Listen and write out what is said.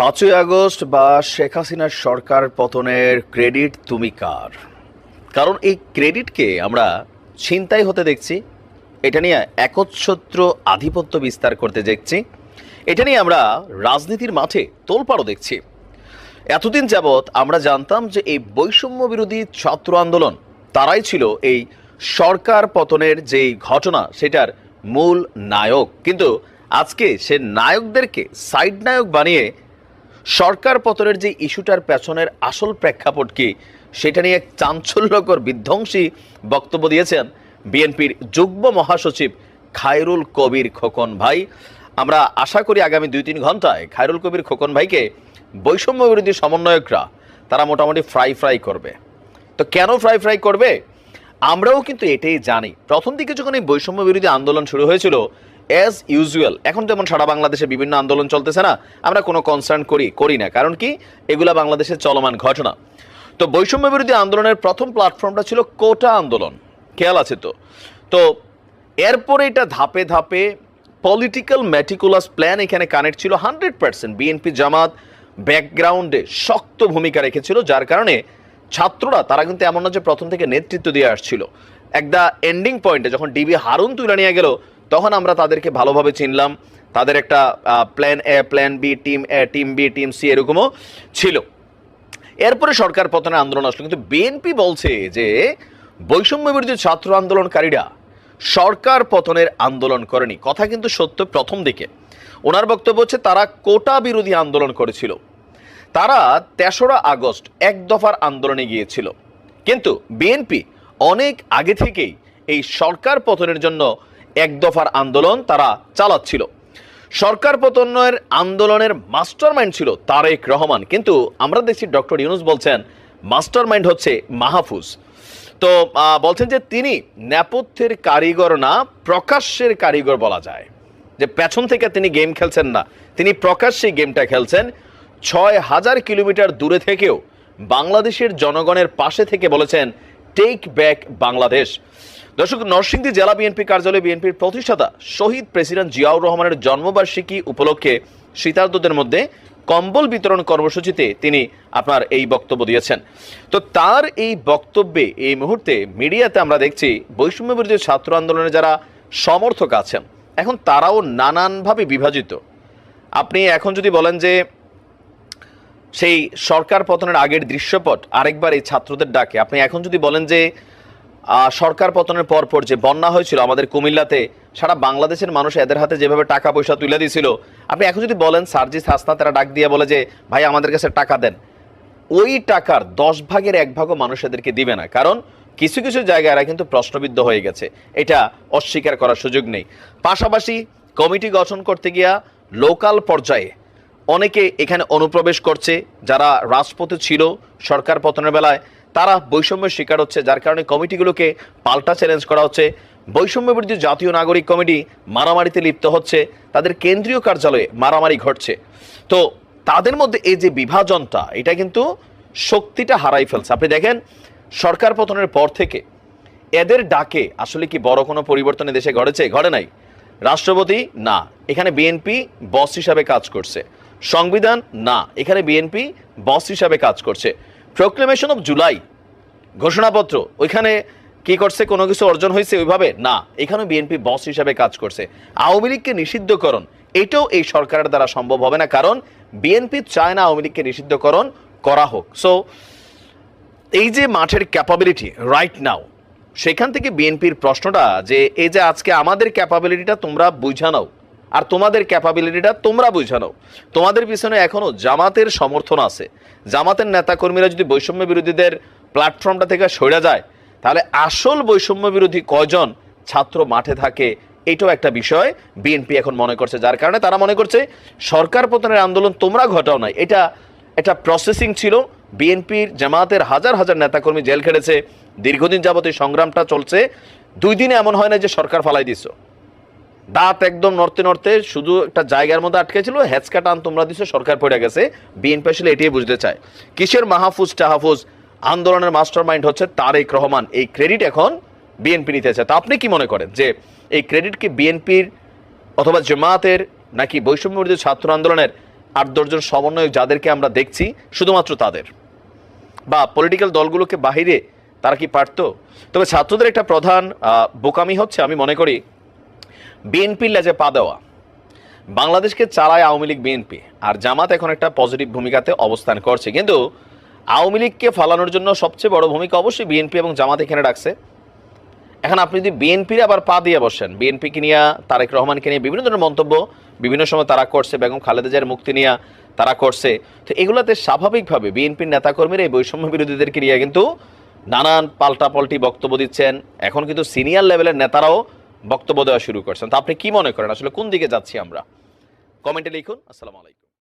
পাঁচই আগস্ট বা শেখ হাসিনার সরকার পতনের ক্রেডিট তুমি কার? কারণ এই ক্রেডিটকে আমরা ছিনতাই হতে দেখছি, এটা নিয়ে একচ্ছত্র আধিপত্য বিস্তার করতে দেখছি, এটা নিয়ে আমরা রাজনীতির মাঠে তোলপাড়ও দেখছি। এতদিন যাবৎ আমরা জানতাম যে এই বৈষম্য বিরোধী ছাত্র আন্দোলন, তারাই ছিল এই সরকার পতনের যেই ঘটনা, সেটার মূল নায়ক। কিন্তু আজকে সে নায়কদেরকে সাইড নায়ক বানিয়ে সরকার পতনের যে ইস্যুটার পেছনের আসল প্রেক্ষাপট কি, সেটা নিয়ে এক চাঞ্চল্যকর বিধ্বংসী বক্তব্য দিয়েছেন বিএনপির যুগ্ম মহাসচিব খায়রুল কবির খোকন ভাই। আমরা আশা করি আগামী দুই তিন ঘন্টায় খায়রুল কবির খোকন ভাইকে বৈষম্য বিরোধী সমন্বয়করা তারা মোটামুটি ফ্রাই ফ্রাই করবে। তো কেন ফ্রাই ফ্রাই করবে? আমরাও কিন্তু এটাই জানি। প্রথম দিকে যখন এই বৈষম্য বিরোধী আন্দোলন শুরু হয়েছিল অ্যাজ ইউজুয়াল এখন যেমন সারা বাংলাদেশে বিভিন্ন আন্দোলন চলতেছে না, আমরা কোনো কনসার্ন করি করি না। কারণ কি? এগুলা বাংলাদেশের চলমান ঘটনা। তো বৈষম্য বিরোধী আন্দোলনের প্রথম প্ল্যাটফর্মটা ছিল কোটা আন্দোলন। খেয়াল আছে তো? তো এরপরে এটা ধাপে ধাপে পলিটিক্যাল ম্যাটিকুলাস প্ল্যান এখানে কানেক্ট ছিল হান্ড্রেড পার্সেন্ট বিএনপি জামাত ব্যাকগ্রাউন্ডে শক্ত ভূমিকা রেখেছিল, যার কারণে ছাত্ররা, তারা কিন্তু এমন না যে প্রথম থেকে নেতৃত্ব দিয়ে আসছিল। একটা এন্ডিং পয়েন্টে যখন ডিবি হারুন তুলে নিয়ে গেল তখন আমরা তাদেরকে ভালোভাবে চিনলাম। তাদের একটা plan A plan B team A team B team C এরকমও ছিল। এরপরে সরকার পতনের আন্দোলন আসলো। কিন্তু বিএনপি বলছে যে বৈষম্য বিরোধী ছাত্র আন্দোলনকারীরা সরকার পতনের আন্দোলন করেনি। কথা কিন্তু সত্য প্রথম দিকে। ওনার বক্তব্য হচ্ছে, তারা কোটা বিরোধী আন্দোলন করেছিল। তারা তেসরা আগস্ট এক দফার আন্দোলনে গিয়েছিল। কিন্তু বিএনপি অনেক আগে থেকেই এই সরকার পতনের জন্য এক দফার আন্দোলন তারা চালাচ্ছিল। সরকার পতনের আন্দোলনের মাস্টারমাইন্ড ছিল তারেক রহমান। কিন্তু আমরা দেখছি ডক্টর ইউনুস বলছেন, মাস্টারমাইন্ড হচ্ছে মাহফুজ। তো বলছেন যে তিনি নেপথ্যের কারিগর না, প্রকাশ্যের কারিগর বলা যায়। যে পেছন থেকে তিনি গেম খেলছেন না, তিনি প্রকাশ্যে গেমটা খেলছেন। ছয় হাজার কিলোমিটার দূরে থেকেও বাংলাদেশের জনগণের পাশে থেকে বলেছেন টেক ব্যাক বাংলাদেশ। দর্শক, নরসিংদী জেলা বিএনপি কার্যালয়ে বিএনপির প্রতিষ্ঠাতা শহীদ প্রেসিডেন্ট জিয়াউর রহমানের জন্মবার্ষিকী উপলক্ষে শীতার্তদের মধ্যে কম্বল বিতরণ কর্মসূচিতে তিনি আপনার এই বক্তব্য দিয়েছেন। তো তার এই বক্তব্যে এই মুহূর্তে মিডিয়াতে আমরা দেখছি বৈষম্য বিরোধী ছাত্র আন্দোলনে যারা সমর্থক আছেন, এখন তারাও নানানভাবে বিভাজিত। আপনি এখন যদি বলেন যে সেই সরকার পতনের আগের দৃশ্যপট আরেকবার এই ছাত্রদের ডাকে, আপনি এখন যদি বলেন যে সরকার পতনের পর পর যে বন্যা হয়েছিল আমাদের কুমিল্লাতে, সারা বাংলাদেশের মানুষ এদের হাতে যেভাবে টাকা পয়সা তুলে দিয়েছিল। আপনি এখন যদি বলেন সার্জিস হাসনা তারা ডাক দিয়ে বলে যে, ভাই, আমাদের কাছে টাকা দেন। ওই টাকার দশ ভাগের এক ভাগও মানুষ এদেরকে দিবে না। কারণ কিছু কিছু জায়গায় এরা কিন্তু প্রশ্নবিদ্ধ হয়ে গেছে। এটা অস্বীকার করার সুযোগ নেই। পাশাপাশি কমিটি গঠন করতে গিয়া লোকাল পর্যায়ে অনেকে এখানে অনুপ্রবেশ করছে। যারা রাজপথে ছিল সরকার পতনের বেলায় তারা বৈষম্যের শিকার হচ্ছে, যার কারণে কমিটিগুলোকে পাল্টা চ্যালেঞ্জ করা হচ্ছে। বৈষম্য বিরোধী জাতীয় নাগরিক কমিটি মারামারিতে লিপ্ত হচ্ছে, তাদের কেন্দ্রীয় কার্যালয়ে মারামারি ঘটছে। তো তাদের মধ্যে এই যে বিভাজনটা, এটা কিন্তু শক্তিটা হারাই ফেলছে। আপনি দেখেন, সরকার পতনের পর থেকে এদের ডাকে আসলে কি বড় কোনো পরিবর্তন দেশে ঘটেছে? ঘটে নাই। রাষ্ট্রপতি, না। এখানে বিএনপি বস হিসাবে কাজ করছে। সংবিধান, না। এখানে বিএনপি বস হিসাবে কাজ করছে। প্রোক্লেমেশন অফ জুলাই ঘোষণাপত্র। ওইখানে কি করছে, কোনো কিছু অর্জন হয়েছে ওইভাবে? না, এখানে বিএনপি বস হিসাবে কাজ করছে। আওয়ামী লীগকে নিষিদ্ধকরণ, এটাও এই সরকারের দ্বারা সম্ভব হবে না, কারণ বিএনপি চায় না আওয়ামী লীগকে নিষিদ্ধকরণ করা হোক। সো এই যে মাঠের ক্যাপাবিলিটি রাইট নাও সেখান থেকে বিএনপির প্রশ্নটা যে, এই যে আজকে আমাদের ক্যাপাবিলিটিটা তোমরা বুঝা নাও। আর তোমাদের ক্যাপাবিলিটিটা তোমরা বুঝা নাও তোমাদের পিছনে এখনও জামাতের সমর্থন আছে। জামাতের নেতাকর্মীরা যদি বৈষম্য বিরোধীদের প্ল্যাটফর্মটা থেকে সরে যায়, তাহলে আসল বৈষম্য বিরোধী কজন ছাত্র মাঠে থাকে, এটাও একটা বিষয় বিএনপি এখন মনে করছে। যার কারণে তারা মনে করছে, সরকার পতনের আন্দোলন তোমরা ঘটাও নাই। এটা এটা প্রসেসিং ছিল। বিএনপির জামাতের হাজার হাজার নেতাকর্মী জেল খেটেছে দীর্ঘদিন যাবত এই সংগ্রামটা চলছে। দুই দিনে এমন হয় না যে সরকার ফালাই দিছো দাঁত একদম নড়তে নড়তে শুধু একটা জায়গার মধ্যে আটকে ছিল হেঁচকা টান তোমরা দিছো, সরকার পড়ে গেছে। বিএনপি আসলে এটাই বুঝতে চায়। কিসের মাহফুজ টাহাফুজ আন্দোলনের মাস্টার মাইন্ড হচ্ছে তারেক রহমান। এই ক্রেডিট এখন বিএনপি নিতে চায়। তা আপনি কি মনে করেন যে এই ক্রেডিট কি বিএনপির অথবা জামাতের নাকি বৈষম্য ছাত্র আন্দোলনের আট দশজন সমন্বয়ক যাদেরকে আমরা দেখছি, শুধুমাত্র তাদের? বা পলিটিক্যাল দলগুলোকে বাহিরে তারা কি পারতো? তবে ছাত্রদের একটা প্রধান বোকামি হচ্ছে, আমি মনে করি বিএনপির লেজে পা দেওয়া। বাংলাদেশকে চালায় আওয়ামী লীগ বিএনপি, আর জামাত এখন একটা পজিটিভ ভূমিকাতে অবস্থান করছে। কিন্তু আওয়ামী লীগকে ফালানোর জন্য সবচেয়ে বড় ভূমিকা অবশ্যই বিএনপি এবং জামাত এখানে রাখছে। এখন আপনি যদি বিএনপির আবার পা দিয়ে বসেন, বিএনপিকে নিয়ে, তারেক রহমানকে নিয়ে বিভিন্ন ধরনের মন্তব্য, বিভিন্ন সময় তারা করছে, বেগম খালেদা জিয়ার মুক্তি নিয়ে তারা করছে, তো এগুলোতে স্বাভাবিকভাবে বিএনপির নেতাকর্মীরা এই বৈষম্য বিরোধীদেরকে নিয়ে কিন্তু নানান পাল্টাপাল্টি বক্তব্য দিচ্ছেন। এখন কিন্তু সিনিয়র লেভেলের নেতারাও বক্তব্য দেওয়া শুরু করছেন। তো আপনি কি মনে করেন? আসলে কোন দিকে যাচ্ছি আমরা? কমেন্টে লিখুন। আসসালামু আলাইকুম।